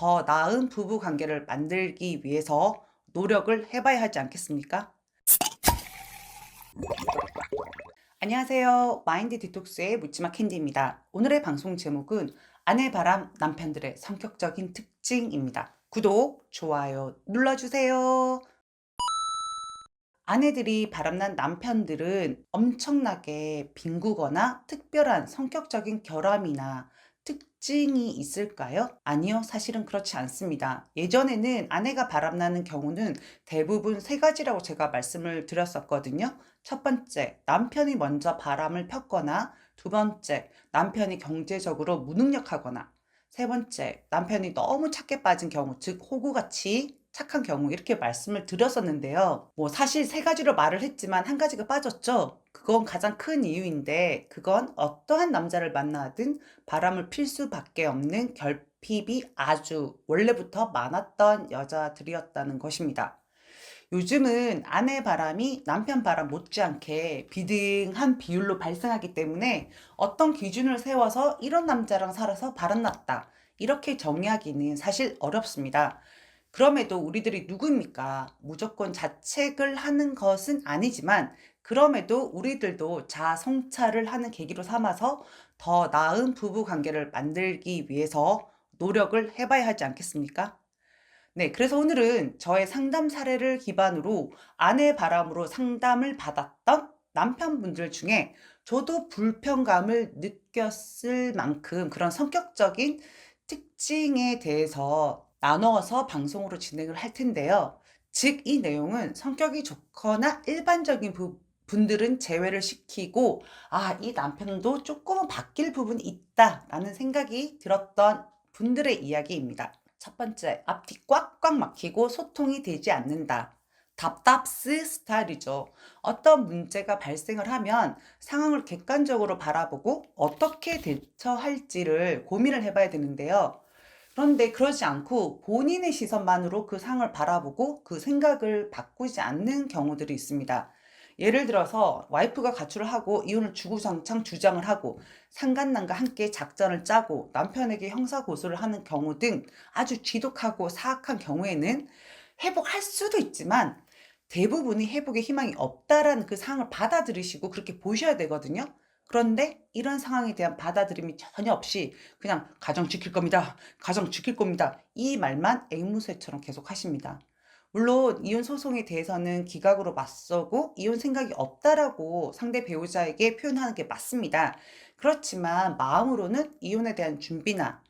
더 나은 부부 관계를 만들기 위해서 노력을 해봐야 하지 않겠습니까? 안녕하세요. 마인드 디톡스의 묻지마 캔디입니다. 오늘의 방송 제목은 아내 바람 남편들의 성격적인 특징입니다. 구독, 좋아요 눌러주세요. 아내들이 바람난 남편들은 엄청나게 빈구거나 특별한 성격적인 결함이나 특징이 있을까요? 아니요, 사실은 그렇지 않습니다. 예전에는 아내가 바람나는 경우는 대부분 세 가지라고 제가 말씀을 드렸었거든요. 첫 번째, 남편이 먼저 바람을 폈거나, 두 번째, 남편이 경제적으로 무능력하거나, 세 번째, 남편이 너무 착해 빠진 경우, 즉, 호구같이 착한 경우, 이렇게 말씀을 드렸었는데요. 뭐, 사실 세 가지로 말을 했지만 한 가지가 빠졌죠? 그건 가장 큰 이유인데, 그건 어떠한 남자를 만나든 바람을 필 수밖에 없는 결핍이 아주 원래부터 많았던 여자들이었다는 것입니다. 요즘은 아내 바람이 남편 바람 못지않게 비등한 비율로 발생하기 때문에 어떤 기준을 세워서 이런 남자랑 살아서 바람 났다. 이렇게 정의하기는 사실 어렵습니다. 그럼에도 우리들이 누구입니까? 무조건 자책을 하는 것은 아니지만 그럼에도 우리들도 자성찰을 하는 계기로 삼아서 더 나은 부부 관계를 만들기 위해서 노력을 해봐야 하지 않겠습니까? 네, 그래서 오늘은 저의 상담 사례를 기반으로 아내 바람으로 상담을 받았던 남편분들 중에 저도 불편감을 느꼈을 만큼 그런 성격적인 특징에 대해서 나눠서 방송으로 진행을 할 텐데요. 즉, 이 내용은 성격이 좋거나 일반적인 부, 분들은 제외를 시키고, 아, 이 남편도 조금은 바뀔 부분이 있다 라는 생각이 들었던 분들의 이야기입니다. 첫 번째, 앞뒤 꽉꽉 막히고 소통이 되지 않는다. 답답스 스타일이죠. 어떤 문제가 발생을 하면 상황을 객관적으로 바라보고 어떻게 대처할지를 고민을 해봐야 되는데요. 그런데 그러지 않고 본인의 시선만으로 그 상을 바라보고 그 생각을 바꾸지 않는 경우들이 있습니다. 예를 들어서 와이프가 가출을 하고 이혼을 주구장창 주장을 하고 상간남과 함께 작전을 짜고 남편에게 형사 고소를 하는 경우 등 아주 지독하고 사악한 경우에는 회복할 수도 있지만 대부분이 회복의 희망이 없다라는 그 상황을 받아들이시고 그렇게 보셔야 되거든요. 그런데 이런 상황에 대한 받아들임이 전혀 없이 그냥 가정 지킬 겁니다. 가정 지킬 겁니다. 이 말만 앵무새처럼 계속 하십니다. 물론 이혼 소송에 대해서는 기각으로 맞서고 이혼 생각이 없다라고 상대 배우자에게 표현하는 게 맞습니다. 그렇지만 마음으로는 이혼에 대한 준비나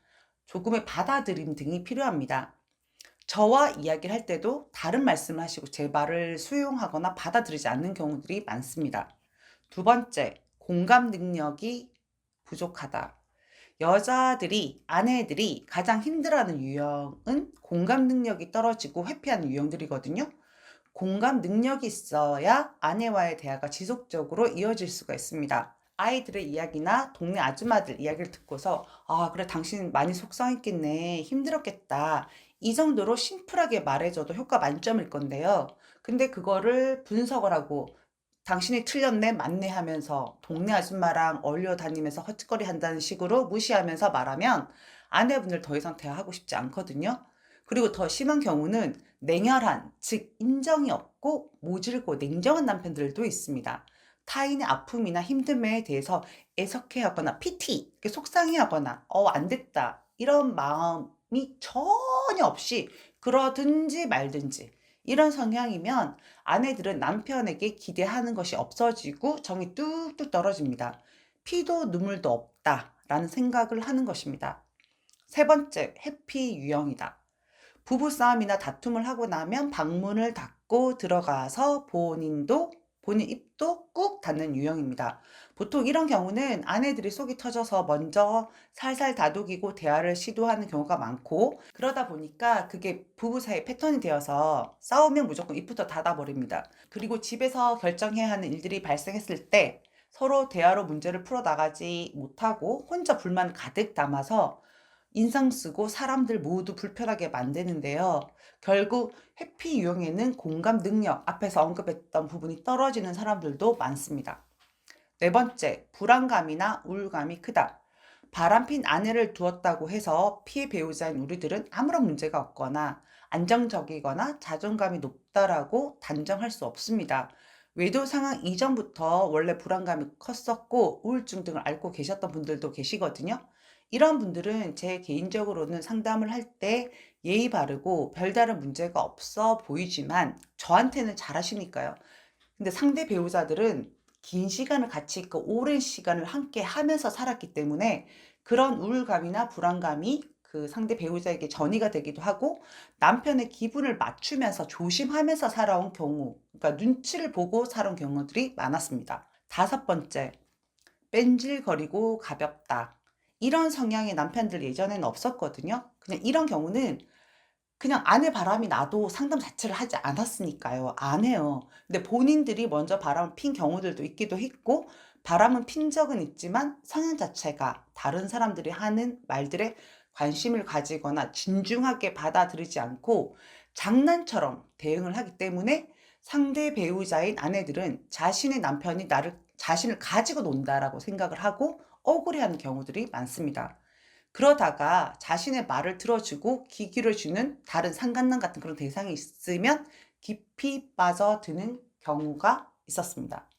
조금의 받아들임 등이 필요합니다. 저와 이야기를 할 때도 다른 말씀을 하시고 제 말을 수용하거나 받아들이지 않는 경우들이 많습니다. 두 번째, 공감 능력이 부족하다. 여자들이, 아내들이 가장 힘들어하는 유형은 공감 능력이 떨어지고 회피하는 유형들이거든요. 공감 능력이 있어야 아내와의 대화가 지속적으로 이어질 수가 있습니다. 아이들의 이야기나 동네 아줌마들 이야기를 듣고서 아 그래 당신 많이 속상했겠네 힘들었겠다 이 정도로 심플하게 말해줘도 효과 만점일 건데요. 근데 그거를 분석을 하고 당신이 틀렸네, 맞네 하면서 동네 아줌마랑 어울려 다니면서 헛짓거리 한다는 식으로 무시하면서 말하면 아내분을 더 이상 대화하고 싶지 않거든요. 그리고 더 심한 경우는 냉혈한, 즉 인정이 없고 모질고 냉정한 남편들도 있습니다. 타인의 아픔이나 힘듦에 대해서 애석해하거나 피티, 속상해하거나 어 안 됐다 이런 마음이 전혀 없이 그러든지 말든지 이런 성향이면 아내들은 남편에게 기대하는 것이 없어지고 정이 뚝뚝 떨어집니다. 피도 눈물도 없다 라는 생각을 하는 것입니다. 세 번째, 해피 유형이다. 부부싸움이나 다툼을 하고 나면 방문을 닫고 들어가서 본인도 본인 입도 꾹 닫는 유형입니다. 보통 이런 경우는 아내들이 속이 터져서 먼저 살살 다독이고 대화를 시도하는 경우가 많고 그러다 보니까 그게 부부 사이 패턴이 되어서 싸우면 무조건 입부터 닫아버립니다. 그리고 집에서 결정해야 하는 일들이 발생했을 때 서로 대화로 문제를 풀어나가지 못하고 혼자 불만 가득 담아서 인상 쓰고 사람들 모두 불편하게 만드는데요. 결국 회피 유형에는 공감 능력, 앞에서 언급했던 부분이 떨어지는 사람들도 많습니다. 네 번째, 불안감이나 우울감이 크다. 바람핀 아내를 두었다고 해서 피해 배우자인 우리들은 아무런 문제가 없거나 안정적이거나 자존감이 높다라고 단정할 수 없습니다. 외도 상황 이전부터 원래 불안감이 컸었고 우울증 등을 앓고 계셨던 분들도 계시거든요. 이런 분들은 제 개인적으로는 상담을 할 때 예의 바르고 별다른 문제가 없어 보이지만 저한테는 잘하시니까요. 근데 상대 배우자들은 긴 시간을 같이 있고 오랜 시간을 함께 하면서 살았기 때문에 그런 우울감이나 불안감이 그 상대 배우자에게 전이가 되기도 하고 남편의 기분을 맞추면서 조심하면서 살아온 경우, 그러니까 눈치를 보고 살아온 경우들이 많았습니다. 다섯 번째, 뺀질거리고 가볍다. 이런 성향의 남편들 예전에는 없었거든요. 그냥 이런 경우는 그냥 아내 바람이 나도 상담 자체를 하지 않았으니까요. 안 해요. 근데 본인들이 먼저 바람을 핀 경우들도 있기도 했고, 바람은 핀 적은 있지만 성향 자체가 다른 사람들이 하는 말들에 관심을 가지거나 진중하게 받아들이지 않고 장난처럼 대응을 하기 때문에 상대 배우자인 아내들은 자신의 남편이 나를, 자신을 가지고 논다라고 생각을 하고 억울해하는 경우들이 많습니다. 그러다가 자신의 말을 들어주고 귀 기울여주는 다른 상간남 같은 그런 대상이 있으면 깊이 빠져드는 경우가 있었습니다.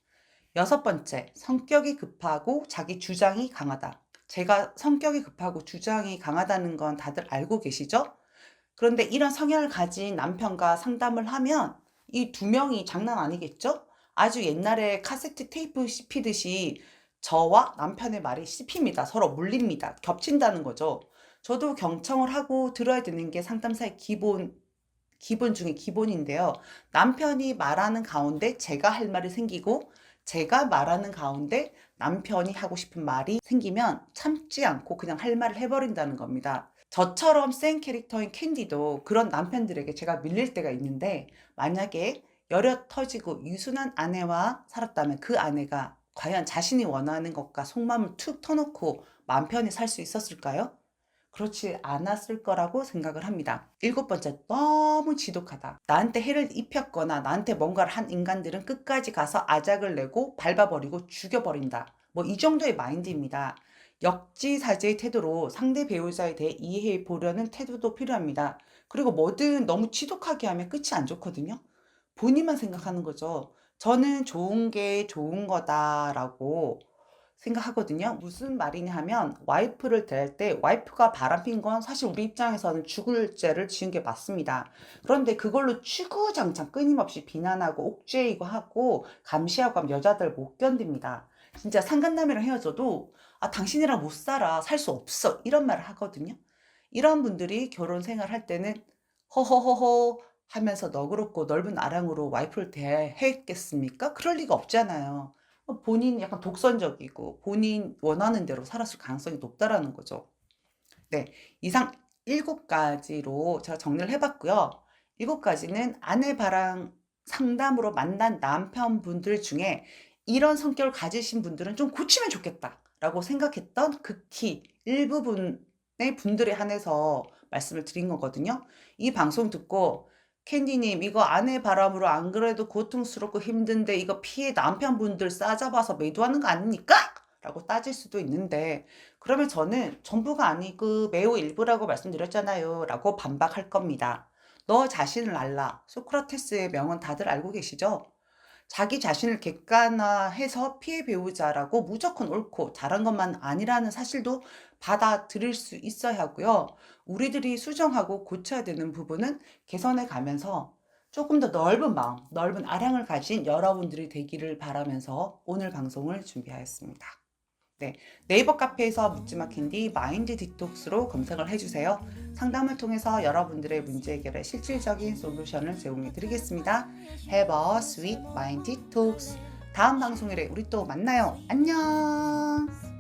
여섯 번째, 성격이 급하고 자기 주장이 강하다. 제가 성격이 급하고 주장이 강하다는 건 다들 알고 계시죠? 그런데 이런 성향을 가진 남편과 상담을 하면 이 두 명이 장난 아니겠죠? 아주 옛날에 카세트 테이프 씹히듯이 저와 남편의 말이 씹힙니다. 서로 물립니다. 겹친다는 거죠. 저도 경청을 하고 들어야 되는 게 상담사의 기본, 기본 중에 기본인데요. 남편이 말하는 가운데 제가 할 말이 생기고 제가 말하는 가운데 남편이 하고 싶은 말이 생기면 참지 않고 그냥 할 말을 해버린다는 겁니다. 저처럼 센 캐릭터인 캔디도 그런 남편들에게 제가 밀릴 때가 있는데 만약에 여려 터지고 유순한 아내와 살았다면 그 아내가 과연 자신이 원하는 것과 속마음을 툭 터놓고 마음 편히 살 수 있었을까요? 그렇지 않았을 거라고 생각을 합니다. 일곱 번째, 너무 지독하다. 나한테 해를 입혔거나 나한테 뭔가를 한 인간들은 끝까지 가서 아작을 내고 밟아버리고 죽여버린다. 뭐 이 정도의 마인드입니다. 역지사지의 태도로 상대 배우자에 대해 이해해 보려는 태도도 필요합니다. 그리고 뭐든 너무 지독하게 하면 끝이 안 좋거든요. 본인만 생각하는 거죠. 저는 좋은 게 좋은 거다라고 생각하거든요. 무슨 말이냐 하면 와이프를 대할 때 와이프가 바람핀 건 사실 우리 입장에서는 죽을 죄를 지은 게 맞습니다. 그런데 그걸로 추구장창 끊임없이 비난하고 옥죄이고 하고 감시하고 하면 여자들 못 견딥니다. 진짜 상간남이랑 헤어져도 아 당신이랑 못 살아 살 수 없어 이런 말을 하거든요. 이런 분들이 결혼 생활할 때는 허허허허 하면서 너그럽고 넓은 아랑으로 와이프를 대했겠습니까? 그럴 리가 없잖아요. 어, 본인 약간 독선적이고 본인 원하는 대로 살았을 가능성이 높다라는 거죠. 네, 이상 일곱 가지로 제가 정리를 해봤고요. 일곱 가지는 아내 바랑 상담으로 만난 남편분들 중에 이런 성격을 가지신 분들은 좀 고치면 좋겠다라고 생각했던 극히 일부분의 분들에 한해서 말씀을 드린 거거든요. 이 방송 듣고 캔디님, 이거 아내 바람으로 안 그래도 고통스럽고 힘든데 이거 피해 남편분들 싸잡아서 매도하는 거 아닙니까? 라고 따질 수도 있는데, 그러면 저는 전부가 아니고 매우 일부라고 말씀드렸잖아요. 라고 반박할 겁니다. 너 자신을 알라. 소크라테스의 명언 다들 알고 계시죠? 자기 자신을 객관화해서 피해 배우자라고 무조건 옳고 잘한 것만 아니라는 사실도 받아들일 수 있어야 하고요. 우리들이 수정하고 고쳐야 되는 부분은 개선해 가면서 조금 더 넓은 마음, 넓은 아량을 가진 여러분들이 되기를 바라면서 오늘 방송을 준비하였습니다. 네, 네이버 카페에서 묻지마 캔디 마인드 디톡스로 검색을 해주세요. 상담을 통해서 여러분들의 문제 해결에 실질적인 솔루션을 제공해 드리겠습니다. Have a sweet mind detox. 다음 방송일에 우리 또 만나요. 안녕!